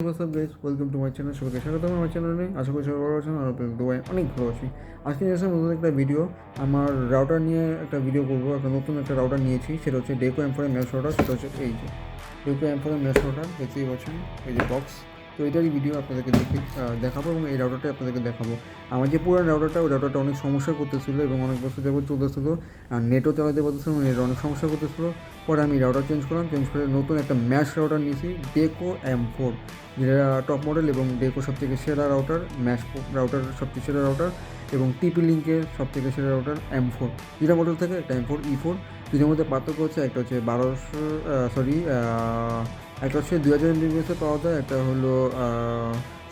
WhatsApp guys welcome to my channel সবাইকে স্বাগত আমার চ্যানেলে আশা করি সবাই ভালো আছেন আর দুবাই অনেক ভালো আছি। আজকে নিয়ে আসলাম নতুন একটা ভিডিও আমার রাউটার নিয়ে একটা ভিডিও করব। একটা নতুন একটা রাউটার নিয়েছি। সেটা হচ্ছে ডেকো এম ফোরের ম্যাচ রাউটার সেটা হচ্ছে এই যে ডেকো এম ফোরের ম্যাচ রাউটার দেখতেই পাচ্ছেন। এই যে বক্স তো এটারই ভিডিও আপনাদেরকে দেখে দেখাবো এবং এই রাউটারটা আপনাদেরকে দেখাবো। আমার যে পুরান রাউটারটা ওই রাউটারটা অনেক সমস্যা করতেছিল এবং অনেক বছর যাবত চলতেছিল, আর নেটও চালাতে পারতেছিল নেট অনেক সমস্যা করতেছিল পরে আমি রাউটার চেঞ্জ করলাম চেঞ্জ করে নতুন একটা ম্যাশ রাউটার নিয়েছি ডেকো এম ফোর যেটা টপ মডেল এবং ডেকো সবথেকে সেরা রাউটার ম্যাশ রাউটার সবথেকে সেরা রাউটার এবং টিপি লিঙ্কের সবথেকে সেরা রাউটার এম ফোর দুটা মডেল থেকে, একটা এম ফোর ই ফোর দুটোর মধ্যে পার্থক্য হচ্ছে, একটা হচ্ছে বারোশো সরি একটা হচ্ছে দু হাজার এমবিবিএসে পাওয়া যায়, একটা হলো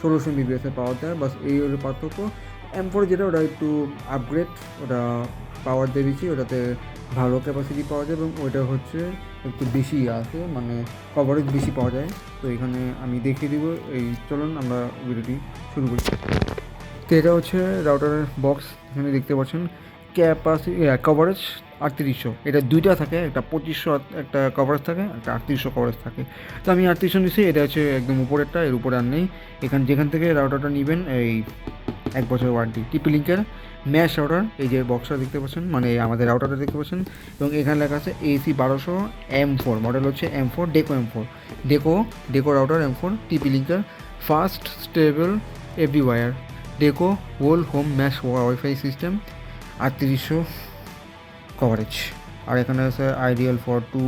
ষোলোশো এমবিবিএসে পাওয়া যায়। বাস এই হলো পার্থক্য। এম ফোর যেটা, ওটা একটু আপগ্রেড ওটা পাওয়ার দিয়ে বেশি ওটাতে ভালো ক্যাপাসিটি পাওয়া যায় এবং ওইটা হচ্ছে একটু বেশি আছে মানে কভারেজ বেশি পাওয়া যায়। তো এখানে আমি দেখিয়ে দিব। এই চলুন আমরা ভিডিওটি শুরু করি। তো এটা হচ্ছে রাউটারের বক্স এখানে দেখতে পাচ্ছেন। ক্যাপাসিটি কভারেজ আটত্রিশশো। এটা দুইটা থাকে, একটা পঁচিশশো একটা কভারেজ থাকে, একটা আটত্রিশশো কভারেজ থাকে। তো আমি আটত্রিশশো নিচ্ছি এটা হচ্ছে একদম উপরেরটা, এর উপরে আর নেই। এখান, যেখান থেকে রাউটারটা নেবেন, এই এক বছর ওয়ারেন্টি টিপি লিঙ্কের ম্যাশ রাউটার এই যে বক্সটা দেখতে পাচ্ছেন মানে আমাদের রাউটারটা দেখতে পাচ্ছেন। এবং এখানে লেখা আছে এসি বারোশো এম ফোর মডেল হচ্ছে M four Deco M four Deco Deco router M four TP লিঙ্কের fast stable everywhere Deco whole home mesh WiFi system আটত্রিশশো কভারেজ আর এখানে আছে আইডিয়াল ফর টু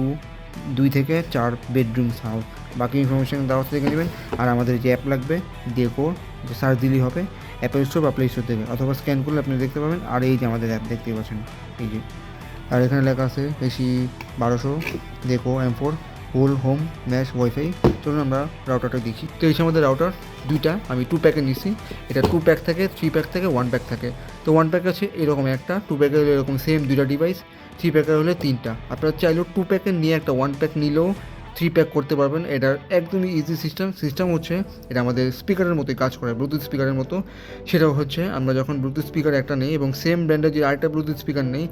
দুই থেকে চার বেডরুম হাউস বাকি ইনফরমেশান দেওয়া থেকে নেবেন। আর আমাদের যে অ্যাপ লাগবে যে সার্চ দিলেই হবে। অ্যাপেল স্টোর বা প্লে স্টোর থেকে অথবা স্ক্যান করলে আপনি দেখতে পাবেন। আর এই যে আমাদের অ্যাপ দেখতে পাচ্ছেন। এই যে। আর এখানে লেখা আছে এসি বারোশো দেখো M four whole home mesh WiFi চলুন আমরা রাউটারটা দেখি। তো এই আমাদের রাউটার দুইটা। আমি টু প্যাকে নিচ্ছি এটা টু প্যাক থাকে থ্রি প্যাক থাকে ওয়ান প্যাক থাকে। তো ওয়ান প্যাক আছে, এরকম একটা টু প্যাকে হলে এরকম সেম দুইটা ডিভাইস থ্রি প্যাকের হলে তিনটা। আপনারা চাইলেও টু প্যাকের নিয়ে একটা ওয়ান প্যাক নিলেও থ্রি প্যাক করতে পারবেন। এটার একদমই ইজি সিস্টেম সিস্টেম হচ্ছে এটা আমাদের স্পিকারের মতোই কাজ করে ব্লুটুথ স্পিকারের মতো। সেটাও হচ্ছে আমরা যখন ব্লুটুথ স্পিকার একটা নেই এবং সেম ব্র্যান্ডের যে আরেকটা ব্লুটুথ স্পিকার নেই,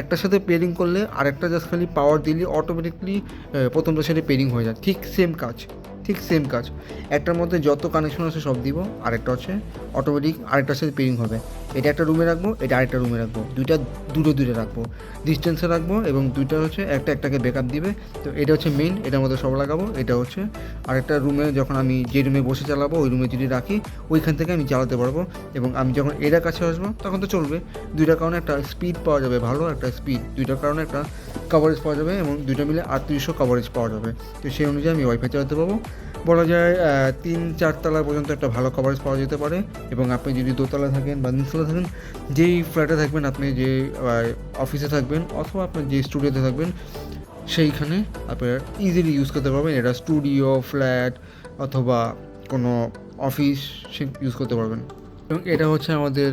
একটার সাথে পেয়ারিং করলে আরেকটা জাস্ট খালি পাওয়ার দিলে অটোমেটিকলি প্রথমটার সাথে পেয়ারিং হয়ে যায়। ঠিক সেম কাজ। ঠিক সেম কাজ। একটার মধ্যে যত কানেকশন আছে সব দিব, আরেকটা হচ্ছে অটোমেটিক আরেকটার সাথে পেয়ারিং হবে। এটা একটা রুমে রাখব, এটা আরেকটা রুমে রাখব। দুইটা দূরে দূরে রাখব। ডিস্টেন্সে রাখব এবং দুইটা হচ্ছে একটা একটাকে ব্যাকআপ দিবে। তো এটা হচ্ছে মেইন এটার মধ্যে সব লাগাবো। এটা হচ্ছে আরেকটা রুমে যখন আমি যে রুমে বসে চালাবো, ওই রুমে যদি রাখি, ওইখান থেকে আমি চালাতে পারব। এবং আমি যখন এটার কাছে আসব, তখন তো চলবে। দুইটার কারণে একটা স্পিড পাওয়া যাবে ভালো, একটা স্পিড দুইটার কারণে একটা কভারেজ পাওয়া যাবে এবং দুইটা মিলে আটত্রিশশো কভারেজ পাওয়া যাবে। তো সেই অনুযায়ী আমি ওয়াইফাই চালাতে পারব। বলা যায় তিন চারতলা পর্যন্ত একটা ভালো কভারেজ পাওয়া যেতে পারে এবং আপনি যদি দোতলা থাকেন বা নিচতলা থাকেন, যেই ফ্ল্যাটে থাকবেন আপনি যে অফিসে থাকবেন অথবা আপনার যে স্টুডিওতে থাকবেন, সেইখানে আপনারা ইজিলি ইউজ করতে পারবেন। এটা স্টুডিও ফ্ল্যাট অথবা কোনো অফিস ইউজ করতে পারবেন। এবং এটা হচ্ছে আমাদের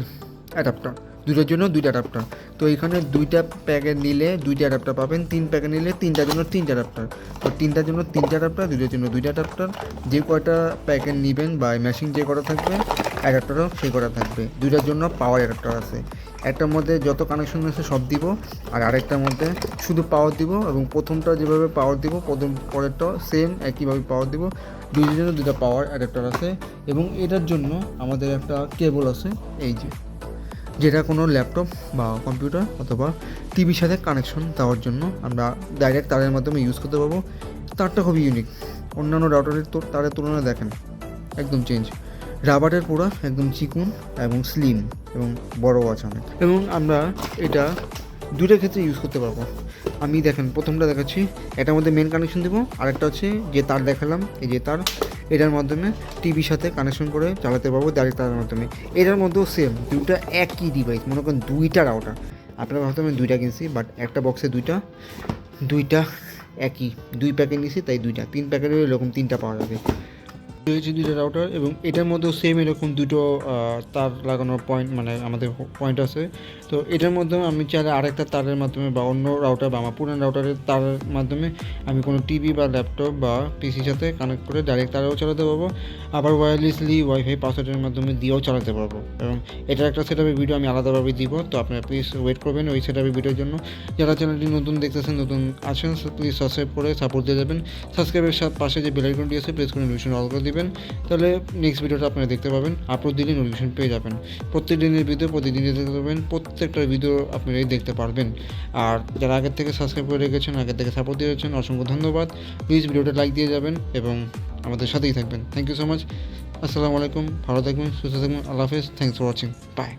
অ্যাডাপ্টার দুটোর জন্য দুইটা অ্যাডাপ্টার তো এখানে দুইটা প্যাকেট নিলে দুইটা অ্যাডাপ্টার পাবেন, তিন প্যাকেট নিলে তিনটার জন্য তিনটা অ্যাডাপ্টার তো তিনটার জন্য তিনটা অ্যাডাপ্টার দুটোর জন্য দুইটা অ্যাডাপ্টার যে কয়টা প্যাকেট নেবেন বা মেশিন যে কটা থাকবে অ্যাডাপ্টারও সে কটা থাকবে। দুইটার জন্য পাওয়ার অ্যাডাপ্টার আছে। একটার মধ্যে যত কানেকশন আছে সব দিব, আর আরেকটার মধ্যে শুধু পাওয়ার দিব এবং প্রথমটা যেভাবে পাওয়ার দিব, প্রথম পরেরটাও সেম একইভাবে পাওয়ার দিব। দুইটার জন্য দুইটা পাওয়ার অ্যাডাপ্টার আছে এবং এটার জন্য আমাদের একটা কেবল আছে, এই যে। যেটা কোনো ল্যাপটপ বা কম্পিউটার অথবা টিভির সাথে কানেকশন দেওয়ার জন্য আমরা ডাইরেক্ট তারের মাধ্যমে ইউজ করতে পারব। তারটা খুবই ইউনিক অন্যান্য রাউটারের তো তারের তুলনায় দেখেন, একদম চেঞ্জ রাবারের পোড়া একদম চিকুন এবং স্লিম এবং বড় আছে অনেক। এবং আমরা এটা দুটো ক্ষেত্রে ইউজ করতে পারব। আমি দেখেন, প্রথমটা দেখাচ্ছি, এটার মধ্যে মেন কানেকশন দেবো। আরেকটা হচ্ছে যে তার দেখালাম, এই যে তার এটার মাধ্যমে টিভির সাথে কানেকশন করে চালাতে পারব ডাইরেক্ট তারের মাধ্যমে। এটার মধ্যেও সেম দুটো একই ডিভাইস মনে করেন দুইটা রাউটার আপনার হয়তো আমি দুইটা কিনছি বাট একটা বক্সে দুইটা দুইটা একই। দুই প্যাকেট নিয়েছি তাই দুইটা। তিন প্যাকেটের এরকম তিনটা পাওয়া যাবে। রয়েছে দুইটা রাউটার এবং এটার মধ্যেও সেম এরকম দুটো তার লাগানোর পয়েন্ট মানে আমাদের পয়েন্ট আছে। তো এটার মাধ্যমে আমি চাইলে আরেকটা তারের মাধ্যমে বা অন্য রাউটার বা আমার পুরান রাউটারের তারের মাধ্যমে আমি কোনো টিভি বা ল্যাপটপ বা পিসির সাথে কানেক্ট করে ডাইরেক্ট তারেও চালাতে পারব। আবার ওয়্যারলেসলি ওয়াইফাই পাসওয়ার্ডের মাধ্যমে দিয়েও চালাতে পারব। এবং এটার একটা সেটআপের ভিডিও আমি আলাদাভাবে দিব, তো আপনারা প্লিজ ওয়েট করবেন ওই সেটআপের ভিডিওর জন্য। যারা চ্যানেলটি নতুন দেখতেছেন, নতুন আছেন প্লিজ সাবস্ক্রাইব করে সাপোর্ট দিয়ে দেবেন। সাবস্ক্রাইবের সাথে পাশে যে বেল আইকনটি আছে প্রেস করে নোটিফিকেশন অল করে দিবেন, তাহলে নেক্সট ভিডিওটা আপনারা দেখতে পাবেন আপলোড দিলে নোটিফিকেশন পেয়ে যাবেন। প্রত্যেক দিনের ভিডিও প্রতিদিন দেখতে পাবেন, প্রত্যেকটা ভিডিও আপনারাই দেখতে পারবেন। আর যারা আগের থেকে সাবস্ক্রাইব করে রেখেছেন, আগের থেকে সাপোর্ট দিয়ে রয়েছেন অসংখ্য ধন্যবাদ। প্লিজ ভিডিওটা লাইক দিয়ে যাবেন এবং আমাদের সাথেই থাকবেন। থ্যাংক ইউ সো মাচ আসসালামু আলাইকুম, ভালো থাকবেন, সুস্থ থাকবেন, আল্লাহ হাফেজ থ্যাংকস ফর ওয়াচিং বাই